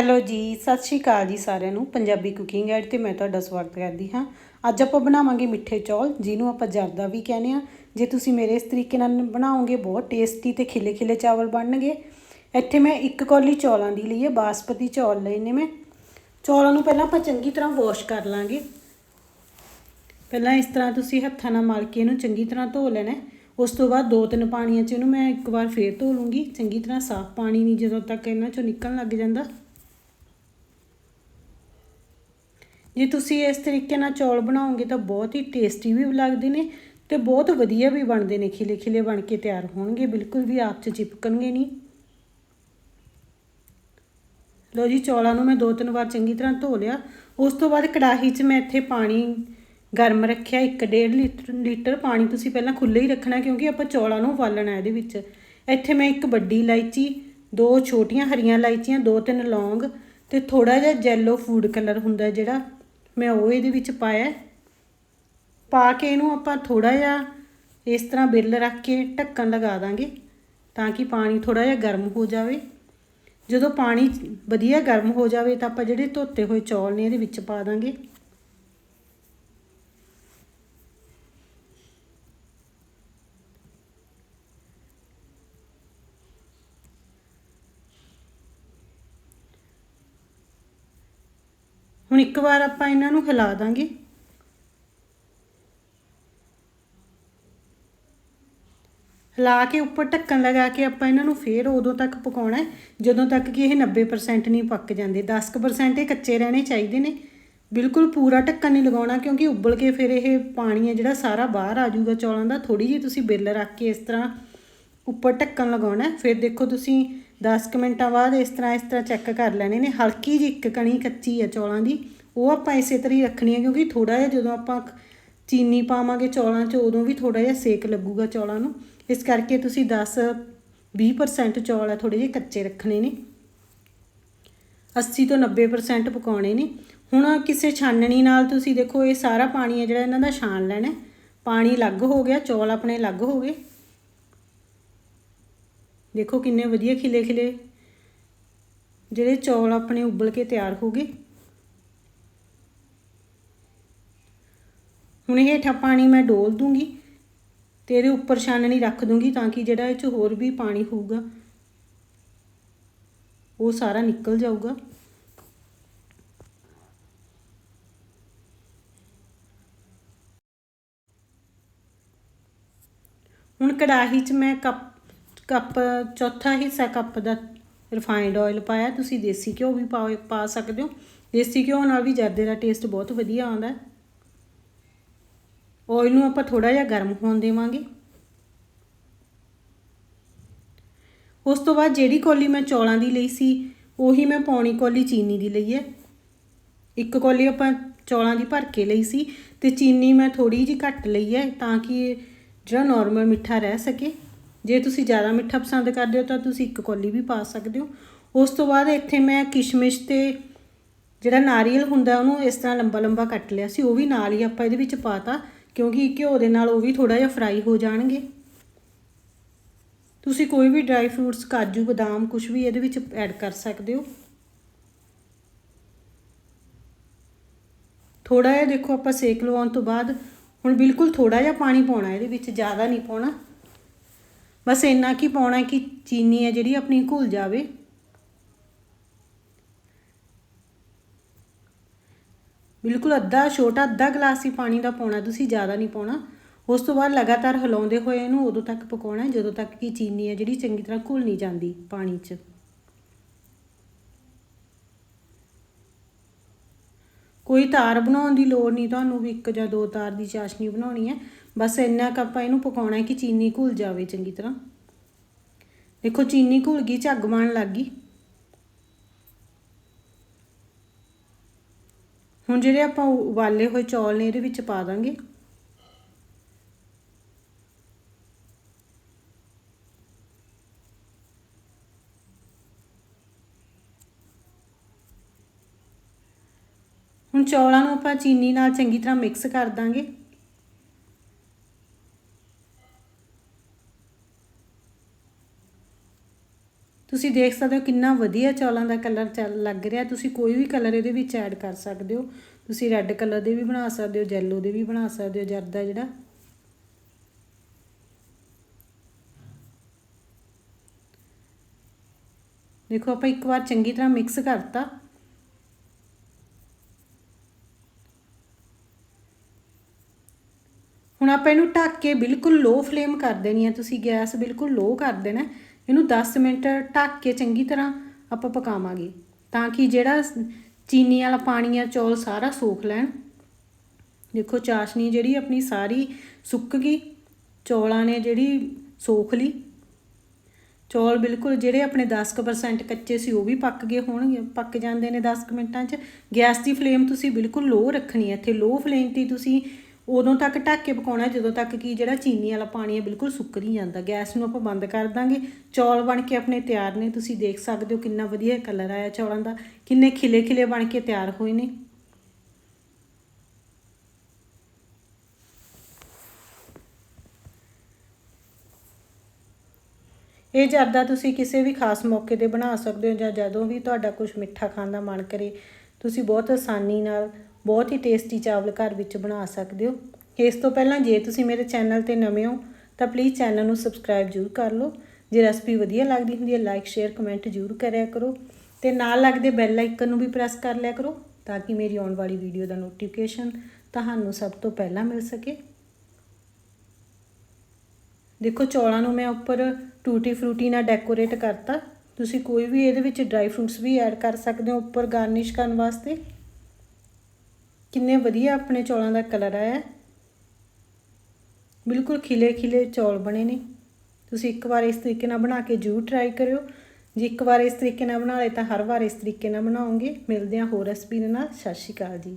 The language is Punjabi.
ਹੈਲੋ ਜੀ, ਸਤਿ ਸ਼੍ਰੀ ਅਕਾਲ ਜੀ ਸਾਰਿਆਂ ਨੂੰ, ਪੰਜਾਬੀ ਕੁਕਿੰਗ ਐਡ ਤੇ ਮੈਂ ਤੁਹਾਡਾ ਸਵਾਗਤ ਕਰਦੀ ਹਾਂ। ਅੱਜ ਆਪਾਂ ਬਣਾਵਾਂਗੇ ਮਿੱਠੇ ਚੌਲ, ਜਿਹਨੂੰ ਆਪਾਂ ਜਰਦਾ ਵੀ ਕਹਿੰਦੇ ਆ ਜੇ ਤੁਸੀਂ ਮੇਰੇ ਇਸ ਤਰੀਕੇ ਨਾਲ ਬਣਾਓਗੇ, ਬਹੁਤ ਟੇਸਟੀ ਤੇ ਖਿਲੇ ਖਿਲੇ ਚਾਵਲ ਬਣਨਗੇ। ਇੱਥੇ ਮੈਂ ਇੱਕ ਕੌਲੀ ਚੌਲਾਂ ਦੀ ਲਈ ਹੈ, ਬਾਸਪਤੀ ਚੌਲ ਲਏ ਨੇ ਮੈਂ। ਚੌਲਾਂ ਨੂੰ ਪਹਿਲਾਂ ਆਪਾਂ ਚੰਗੀ ਤਰ੍ਹਾਂ ਵਾਸ਼ ਕਰ ਲਾਂਗੇ। ਪਹਿਲਾਂ ਇਸ ਤਰ੍ਹਾਂ ਤੁਸੀਂ ਹੱਥਾਂ ਨਾਲ ਮਲ ਕੇ ਇਹਨੂੰ ਚੰਗੀ ਤਰ੍ਹਾਂ ਧੋ ਲੈਣਾ ਉਸ ਤੋਂ ਬਾਅਦ ਦੋ ਤਿੰਨ ਪਾਣੀਆਂ 'ਚ ਇਹਨੂੰ ਮੈਂ ਇੱਕ ਵਾਰ ਫੇਰ ਧੋ ਲੂੰਗੀ। ਚੰਗੀ ਤਰ੍ਹਾਂ ਸਾਫ਼ ਪਾਣੀ ਨਹੀਂ ਜਦੋਂ ਤੱਕ ਇਹਨਾਂ 'ਚੋਂ ਨਿਕਲਣ ਲੱਗ ਜਾਂਦਾ। ਜੇ ਤੁਸੀਂ ਇਸ ਤਰੀਕੇ ਨਾਲ ਚੌਲ ਬਣਾਓਗੇ ਤਾਂ ਬਹੁਤ ਹੀ ਟੇਸਟੀ ਵੀ ਲੱਗਦੇ ਨੇ ਤੇ ਬਹੁਤ ਵਧੀਆ ਵੀ ਬਣਦੇ ਨੇ, ਖਿਲੇ ਖਿਲੇ ਬਣ ਕੇ ਤਿਆਰ ਹੋਣਗੇ, ਬਿਲਕੁਲ ਵੀ ਆਪ 'ਚ ਚਿਪਕਣਗੇ ਨਹੀਂ। ਲੋ ਜੀ, ਚੌਲਾਂ ਨੂੰ ਮੈਂ ਦੋ ਤਿੰਨ ਵਾਰ ਚੰਗੀ ਤਰ੍ਹਾਂ ਧੋ ਲਿਆ। ਉਸ ਤੋਂ ਬਾਅਦ ਕੜਾਹੀ 'ਚ ਮੈਂ ਇੱਥੇ ਪਾਣੀ ਗਰਮ ਰੱਖਿਆ 1.5 ਲੀਟਰ ਲੀਟਰ ਪਾਣੀ ਤੁਸੀਂ ਪਹਿਲਾਂ ਖੁੱਲ੍ਹਾ ਹੀ ਰੱਖਣਾ ਕਿਉਂਕਿ ਆਪਾਂ ਚੌਲਾਂ ਨੂੰ ਉਬਾਲਣਾ ਇਹਦੇ ਵਿੱਚ। ਇੱਥੇ ਮੈਂ ਇੱਕ ਵੱਡੀ ਇਲਾਇਚੀ, ਦੋ ਛੋਟੀਆਂ ਹਰੀਆਂ ਇਲਾਇਚੀਆਂ, ਦੋ ਤਿੰਨ ਲੌਂਗ ਤੇ ਥੋੜਾ ਜਿਹਾ ਜੈਲੋ ਫੂਡ ਕਲਰ ਹੁੰਦਾ ਜਿਹੜਾ ਮੈਂ ਉਹ ਇਹਦੇ ਵਿੱਚ ਪਾਇਆ ਪਾ ਕੇ ਇਹਨੂੰ ਆਪਾਂ ਥੋੜਾ ਜਿਹਾ ਇਸ ਤਰ੍ਹਾਂ ਬਿਰਲ ਰੱਖ ਕੇ ਢੱਕਣ ਲਗਾ ਦਾਂਗੇ ਤਾਂ ਕਿ ਪਾਣੀ ਥੋੜਾ ਜਿਹਾ ਗਰਮ ਹੋ ਜਾਵੇ। ਜਦੋਂ ਪਾਣੀ ਵਧੀਆ ਗਰਮ ਹੋ ਜਾਵੇ ਤਾਂ ਆਪਾਂ ਜਿਹੜੇ ਧੋਤੇ ਹੋਏ ਚੌਲ ਨੇ ਇਹਦੇ ਵਿੱਚ ਪਾ ਦਾਂਗੇ। ਹੁਣ ਇੱਕ ਵਾਰ ਆਪਾਂ ਇਹਨਾਂ ਨੂੰ ਹਿਲਾ ਦਾਂਗੇ। ਹਿਲਾ ਕੇ ਉੱਪਰ ਢੱਕਣ ਲਗਾ ਕੇ ਆਪਾਂ ਇਹਨਾਂ ਨੂੰ ਫੇਰ ਉਦੋਂ ਤੱਕ ਪਕਾਉਣਾ ਹੈ, ਜਦੋਂ ਤੱਕ ਕਿ ਇਹ 90% ਨਹੀਂ ਪੱਕ ਜਾਂਦੇ। 10% ਇਹ ਕੱਚੇ ਰਹਿਣੇ ਚਾਹੀਦੇ ਨੇ। ਬਿਲਕੁਲ ਪੂਰਾ ਢੱਕਣ ਨਹੀਂ ਲਗਾਉਣਾ, ਕਿਉਂਕਿ ਉਬਲ ਕੇ ਫਿਰ ਇਹ ਪਾਣੀ ਹੈ ਜਿਹੜਾ ਸਾਰਾ ਬਾਹਰ ਆ ਜਾਊਗਾ ਚੌਲਾਂ ਦਾ। ਥੋੜੀ ਜਿਹੀ ਤੁਸੀਂ ਬਿੱਲ ਰੱਖ ਕੇ ਇਸ ਤਰ੍ਹਾਂ ਉੱਪਰ ਢੱਕਣ ਲਗਾਉਣਾ ਫਿਰ ਦੇਖੋ ਤੁਸੀਂ 10 ਮਿੰਟਾਂ ਬਾਅਦ ਇਸ ਤਰ੍ਹਾਂ ਇਸ ਤਰ੍ਹਾਂ ਚੈੱਕ ਕਰ ਲੈਣੇ ਨੇ। ਹਲਕੀ ਜਿਹੀ ਇੱਕ ਕਣੀ ਕੱਚੀ ਹੈ ਚੌਲਾਂ ਦੀ। ਉਹ ਆਪਾਂ ਇਸੇ ਤਰ੍ਹਾਂ ਹੀ ਰੱਖਣੀ ਹੈ ਕਿਉਂਕਿ ਥੋੜਾ ਜਿਹਾ ਜਦੋਂ ਆਪਾਂ ਚੀਨੀ ਪਾਵਾਂਗੇ ਚੌਲਾਂ 'ਚ, ਉਦੋਂ ਵੀ ਥੋੜਾ ਜਿਹਾ ਸੇਕ ਲੱਗੂਗਾ ਚੌਲਾਂ ਨੂੰ। ਇਸ ਕਰਕੇ ਤੁਸੀਂ 10 20% ਚੌਲ ਆ ਥੋੜੇ ਜਿਹੇ ਕੱਚੇ ਰੱਖਣੇ ਨੇ। 80 ਤੋਂ 90% ਪਕਾਉਣੇ ਨੇ। ਹੁਣ ਕਿਸੇ ਛਾਨਣੀ ਨਾਲ ਤੁਸੀਂ ਦੇਖੋ, ਇਹ ਸਾਰਾ ਪਾਣੀ ਹੈ ਜਿਹੜਾ ਇਹਨਾਂ ਦਾ ਛਾਣ ਲੈਣਾ। ਪਾਣੀ ਅਲੱਗ ਹੋ ਗਿਆ, ਚੌਲ ਆਪਣੇ ਅਲੱਗ ਹੋ ਗਏ। ਦੇਖੋ ਕਿੰਨੇ ਵਧੀਆ ਖਿਲੇ ਖਿਲੇ। ਜਿਹੜੇ ਚੌਲ ਆਪਣੇ ਉਬਲ ਕੇ ਤਿਆਰ ਹੋ ਗਏ। ਹੁਣ ਇਹ ਹੇਠਾਂ ਪਾਣੀ ਮੈਂ ਡੋਲ ਦੂੰਗੀ ਤੇ ਇਹਦੇ ਉੱਪਰ ਛਾਨਣੀ ਰੱਖ ਦੂੰਗੀ ਤਾਂ ਕਿ ਜਿਹੜਾ ਇਹ ਚ ਹੋਰ ਵੀ ਪਾਣੀ ਹੋਊਗਾ, ਉਹ ਸਾਰਾ ਨਿਕਲ ਜਾਊਗਾ। ਹੁਣ ਕੜਾਹੀ 'ਚ ਮੈਂ ਕੱਪ ਕੱਪ, ਚੌਥਾ ਹਿੱਸਾ ਕੱਪ ਦਾ ਰਿਫਾਈਨਡ ਆਇਲ ਪਾਇਆ। ਤੁਸੀਂ ਦੇਸੀ ਘਿਓ ਵੀ ਪਾ ਪਾ ਸਕਦੇ ਹੋ। ਦੇਸੀ ਘਿਓ ਨਾਲ ਵੀ ਜਰਦੇ ਦਾ ਟੇਸਟ ਬਹੁਤ ਵਧੀਆ ਆਉਂਦਾ ਹੈ। ਆਇਲ ਨੂੰ ਆਪਾਂ ਥੋੜਾ ਜਿਹਾ ਗਰਮ ਹੋਣ ਦੇਵਾਂਗੇ। ਉਸ ਤੋਂ ਬਾਅਦ ਜਿਹੜੀ ਕੋਲੀ ਮੈਂ ਚੌਲਾਂ ਦੀ ਲਈ ਸੀ, ਉਹੀ ਮੈਂ ਪੌਣੀ ਕੋਲੀ ਚੀਨੀ ਦੀ ਲਈ ਹੈ। ਇੱਕ ਕੋਲੀ ਆਪਾਂ ਚੌਲਾਂ ਦੀ ਭਰ ਕੇ ਲਈ ਸੀ ਤੇ ਚੀਨੀ ਮੈਂ ਥੋੜੀ ਜਿਹੀ ਘੱਟ ਲਈ ਹੈ ਤਾਂ ਕਿ ਜਿਹੜਾ ਨਾਰਮਲ ਮਿੱਠਾ ਰਹਿ ਸਕੇ। ਜੇ ਤੁਸੀਂ ਜ਼ਿਆਦਾ ਮਿੱਠਾ ਪਸੰਦ ਕਰਦੇ ਹੋ ਤਾਂ ਤੁਸੀਂ ਇੱਕ ਕੋਲੀ ਵੀ ਪਾ ਸਕਦੇ ਹੋ। ਉਸ ਤੋਂ ਬਾਅਦ ਇੱਥੇ ਮੈਂ ਕਿਸ਼ਮਿਸ਼ ਤੇ ਜਿਹੜਾ ਨਾਰੀਅਲ ਹੁੰਦਾ, ਉਹਨੂੰ ਇਸ ਤਰ੍ਹਾਂ ਲੰਬਾ ਲੰਬਾ ਕੱਟ ਲਿਆ ਸੀ, ਉਹ ਵੀ ਨਾਲ ਹੀ ਆਪਾਂ ਇਹਦੇ ਵਿੱਚ ਪਾਤਾ, ਕਿਉਂਕਿ ਘਿਓ ਦੇ ਨਾਲ ਉਹ ਵੀ ਥੋੜਾ ਜਿਹਾ ਫਰਾਈ ਹੋ ਜਾਣਗੇ। ਤੁਸੀਂ ਕੋਈ ਵੀ ਡਰਾਈ ਫਰੂਟਸ ਕਾਜੂ, ਬਦਾਮ ਕੁਝ ਵੀ ਇਹਦੇ ਵਿੱਚ ਐਡ ਕਰ ਸਕਦੇ ਹੋ। ਥੋੜਾ ਜਿਹਾ ਦੇਖੋ ਆਪਾਂ ਸੇਕ ਲਵਾਉਣ ਤੋਂ ਬਾਅਦ, ਹੁਣ ਬਿਲਕੁਲ ਥੋੜਾ ਜਿਹਾ ਪਾਣੀ ਪਾਉਣਾ ਇਹਦੇ ਵਿੱਚ, ਜ਼ਿਆਦਾ ਨਹੀਂ ਪਾਉਣਾ। ਬਸ ਇੰਨਾ ਕੀ ਪਾਉਣਾ ਕਿ ਚੀਨੀ ਹੈ ਜਿਹੜੀ ਆਪਣੀ ਘੁਲ ਜਾਵੇ। ਬਿਲਕੁਲ ਅੱਧਾ, ਛੋਟਾ, ਅੱਧਾ ਗਲਾਸ ਹੀ ਪਾਣੀ ਦਾ ਪਾਉਣਾ, ਤੁਸੀਂ ਜ਼ਿਆਦਾ ਨਹੀਂ ਪਾਉਣਾ। ਉਸ ਤੋਂ ਬਾਅਦ ਲਗਾਤਾਰ ਹਿਲਾਉਂਦੇ ਹੋਏ ਇਹਨੂੰ ਉਦੋਂ ਤੱਕ ਪਕਾਉਣਾ ਜਦੋਂ ਤੱਕ ਕਿ ਚੀਨੀ ਹੈ ਜਿਹੜੀ ਚੰਗੀ ਤਰ੍ਹਾਂ ਘੁਲ ਨਹੀਂ ਜਾਂਦੀ ਪਾਣੀ 'ਚ। ਕੋਈ ਤਾਰ ਬਣਾਉਣ ਦੀ ਲੋੜ ਨਹੀਂ, ਤੁਹਾਨੂੰ ਵੀ ਇੱਕ ਜਾਂ ਦੋ ਤਾਰ ਦੀ ਚਾਸ਼ਨੀ ਬਣਾਉਣੀ ਹੈ। ਬਸ ਇੰਨਾ ਕੁ ਆਪਾਂ ਇਹਨੂੰ ਪਕਾਉਣਾ ਹੈ ਕਿ ਚੀਨੀ ਘੁਲ ਜਾਵੇ ਚੰਗੀ ਤਰ੍ਹਾਂ। ਦੇਖੋ, ਚੀਨੀ ਘੁਲ ਗਈ, ਝੱਗ ਬਣ ਲੱਗ ਗਈ। ਹੁਣ ਜਿਹੜੇ ਆਪਾਂ ਉਬਾਲੇ ਹੋਏ ਚੌਲ ਨੇ, ਇਹਦੇ ਵਿੱਚ ਪਾ ਦਾਂਗੇ। ਹੁਣ ਚੌਲਾਂ ਨੂੰ ਆਪਾਂ ਚੀਨੀ ਨਾਲ ਚੰਗੀ ਤਰ੍ਹਾਂ ਮਿਕਸ ਕਰ ਦਾਂਗੇ। ਤੁਸੀਂ ਦੇਖ ਸਕਦੇ ਹੋ ਕਿੰਨਾ ਵਧੀਆ ਚੌਲਾਂ ਦਾ ਕਲਰ ਚੱਲ ਲੱਗ ਰਿਹਾ। ਤੁਸੀਂ ਕੋਈ ਵੀ ਕਲਰ ਇਹਦੇ ਵਿੱਚ ਐਡ ਕਰ ਸਕਦੇ ਹੋ। ਤੁਸੀਂ ਰੈੱਡ ਕਲਰ ਦੇ ਵੀ ਬਣਾ ਸਕਦੇ ਹੋ, ਜੈਲੋ ਦੇ ਵੀ ਬਣਾ ਸਕਦੇ ਹੋ, ਜਰਦਾ ਜਿਹੜਾ। ਦੇਖੋ ਆਪਾਂ ਇੱਕ ਵਾਰ ਚੰਗੀ ਤਰ੍ਹਾਂ ਮਿਕਸ ਕਰਤਾ। ਹੁਣ ਆਪਾਂ ਇਹਨੂੰ ਢੱਕ ਕੇ ਬਿਲਕੁਲ ਲੋ ਫਲੇਮ ਕਰ ਦੇਣੀ ਹੈ। ਤੁਸੀਂ ਗੈਸ ਬਿਲਕੁਲ ਲੋ ਕਰ ਦੇਣਾ ਇਹਨੂੰ 10 ਮਿੰਟ ਢੱਕ ਕੇ ਚੰਗੀ ਤਰ੍ਹਾਂ ਆਪਾਂ ਪਕਾਵਾਂਗੇ ਤਾਂ ਕਿ ਜਿਹੜਾ ਚੀਨੀ ਵਾਲਾ ਪਾਣੀ ਆ, ਚੌਲ ਸਾਰਾ ਸੋਖ ਲੈਣ। ਦੇਖੋ ਚਾਸ਼ਨੀ ਜਿਹੜੀ ਆਪਣੀ ਸਾਰੀ ਸੁੱਕ ਗਈ, ਚੌਲਾਂ ਨੇ ਜਿਹੜੀ ਸੋਖ ਲਈ। ਚੌਲ ਬਿਲਕੁਲ ਜਿਹੜੇ ਆਪਣੇ 10% ਕੱਚੇ ਸੀ, ਉਹ ਵੀ ਪੱਕ ਗਏ ਹੋਣਗੇ। ਪੱਕ ਜਾਂਦੇ ਨੇ 10 ਮਿੰਟਾਂ 'ਚ। ਗੈਸ ਦੀ ਫਲੇਮ ਤੁਸੀਂ ਬਿਲਕੁਲ ਲੋ ਰੱਖਣੀ ਹੈ। ਇੱਥੇ ਲੋ ਫਲੇਮ ਤੇ ਤੁਸੀਂ ਉਦੋਂ ਤੱਕ ਢੱਕ ਕੇ ਪਕਾਉਣਾ, ਜਦੋਂ ਤੱਕ ਕਿ ਜਿਹੜਾ ਚੀਨੀ ਵਾਲਾ ਪਾਣੀ ਹੈ ਬਿਲਕੁਲ ਸੁੱਕ ਨਹੀਂ ਜਾਂਦਾ। ਗੈਸ ਨੂੰ ਆਪਾਂ ਬੰਦ ਕਰ ਦਾਂਗੇ। ਚੌਲ ਬਣ ਕੇ ਆਪਣੇ ਤਿਆਰ ਨੇ। ਤੁਸੀਂ ਦੇਖ ਸਕਦੇ ਹੋ ਕਿੰਨਾ ਵਧੀਆ ਕਲਰ ਆਇਆ ਚੌਲਾਂ ਦਾ। ਕਿੰਨੇ ਖਿਲੇ ਖਿਲੇ ਬਣ ਕੇ ਤਿਆਰ ਹੋਏ ਨੇ। ਇਹ ਜਰਦਾ ਤੁਸੀਂ ਕਿਸੇ ਵੀ ਖਾਸ ਮੌਕੇ ਤੇ ਬਣਾ ਸਕਦੇ ਹੋ ਜਾਂ ਜਦੋਂ ਵੀ ਤੁਹਾਡਾ ਕੁਝ ਮਿੱਠਾ ਖਾਣ ਦਾ ਮਨ ਕਰੇ। ਤੁਸੀਂ ਬਹੁਤ ਆਸਾਨੀ ਨਾਲ ਬਹੁਤ ਹੀ ਟੇਸਟੀ ਚਾਵਲ ਘਰ ਵਿੱਚ ਬਣਾ ਸਕਦੇ ਹੋ। ਇਸ ਤੋਂ ਪਹਿਲਾਂ ਜੇ ਤੁਸੀਂ ਮੇਰੇ ਚੈਨਲ ਤੇ ਨਵੇਂ ਹੋ, ਤਾਂ ਪਲੀਜ਼ ਚੈਨਲ ਨੂੰ ਸਬਸਕ੍ਰਾਈਬ ਜ਼ਰੂਰ ਕਰ ਲਓ। ਜੇ ਰੈਸਪੀ ਵਧੀਆ ਲੱਗਦੀ ਹੁੰਦੀ ਹੈ ਲਾਈਕ ਸ਼ੇਅਰ ਕਮੈਂਟ ਜ਼ਰੂਰ ਕਰਿਆ ਕਰੋ। ਤੇ ਨਾਲ ਲੱਗਦੇ ਬੈਲ ਆਈਕਨ ਨੂੰ ਵੀ ਪ੍ਰੈਸ ਕਰ ਲਿਆ ਕਰੋ, ਤਾਂ ਕਿ ਮੇਰੀ ਆਉਣ ਵਾਲੀ ਵੀਡੀਓ ਦਾ ਨੋਟੀਫਿਕੇਸ਼ਨ ਤੁਹਾਨੂੰ ਸਭ ਤੋਂ ਪਹਿਲਾਂ ਮਿਲ ਸਕੇ। ਦੇਖੋ, ਚੌਲਾਂ ਨੂੰ ਮੈਂ ਉੱਪਰ ਟੂਟੀ ਫਰੂਟੀ ਨਾਲ ਡੈਕੋਰੇਟ ਕਰਤਾ। ਤੁਸੀਂ ਕੋਈ ਵੀ ਇਹਦੇ ਵਿੱਚ ਡਰਾਈ ਫਰੂਟਸ ਵੀ ਐਡ ਕਰ ਸਕਦੇ ਹੋ, ਉੱਪਰ ਗਾਰਨਿਸ਼ ਕਰਨ ਵਾਸਤੇ। ਕਿੰਨੇ ਵਧੀਆ ਆਪਣੇ ਚੌਲਾਂ ਦਾ ਕਲਰ ਆਇਆ। ਬਿਲਕੁਲ ਖਿਲੇ ਖਿਲੇ ਚੌਲ ਬਣੇ ਨੇ। ਤੁਸੀਂ ਇੱਕ ਵਾਰ ਇਸ ਤਰੀਕੇ ਨਾਲ ਬਣਾ ਕੇ ਜ਼ਰੂਰ ਟਰਾਈ ਕਰਿਓ। ਜੇ ਇੱਕ ਵਾਰ ਇਸ ਤਰੀਕੇ ਨਾਲ ਬਣਾ ਲਏ ਤਾਂ ਹਰ ਵਾਰ ਇਸ ਤਰੀਕੇ ਨਾਲ ਬਣਾਓਗੇ। ਮਿਲਦੇ ਹਾਂ ਹੋਰ ਰੈਸਪੀ ਦੇ ਨਾਲ। ਸਤਿ ਸ਼੍ਰੀ ਅਕਾਲ ਜੀ।